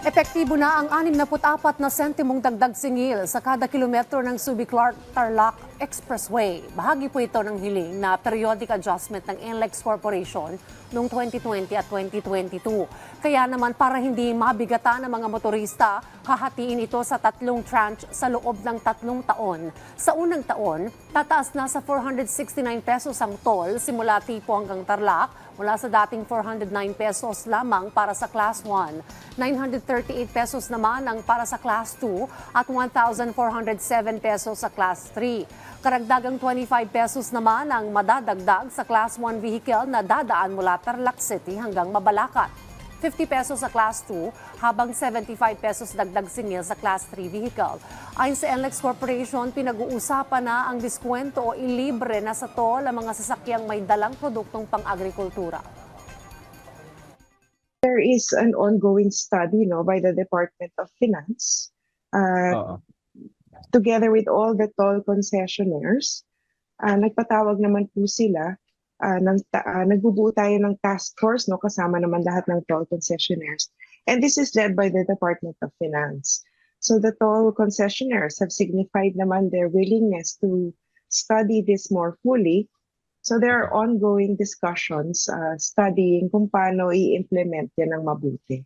Epektibo na ang 64 na sentimong dagdag singil sa kada kilometro ng Subic-Clark-Tarlac Expressway. Bahagi po ito ng hiling na periodic adjustment ng NLEX Corporation noong 2020 at 2022. Kaya naman para hindi mabigatan ng mga motorista, hahatiin ito sa tatlong tranche sa loob ng tatlong taon. Sa unang taon, tataas na sa 469 pesos ang toll simula Tipo hanggang Tarlac mula sa dating 409 pesos lamang para sa Class 1. 938 pesos naman ang para sa Class 2 at 1,407 pesos sa Class 3. Karagdagang 25 pesos naman ang madadagdag sa Class 1 vehicle na dadaan mula Tarlac City hanggang Mabalacat. 50 pesos sa Class 2 habang 75 pesos dagdag singil sa Class 3 vehicle. Ayon sa NLEX Corporation, pinag-uusapan na ang diskwento o ilibre na sa toll ang mga sasakyang may dalang produktong pang-agrikultura. there is an ongoing study no, by the Department of Finance uh, together with all the toll concessionaires. Uh, nagpatawag naman po sila. Uh, ng, uh, nagbubuo tayo ng task force no, kasama naman lahat ng toll concessionaires. And this is led by the Department of Finance. So the toll concessionaires have signified naman their willingness to study this more fully So there are ongoing discussions uh, studying kung paano i-implement yan ng mabuti.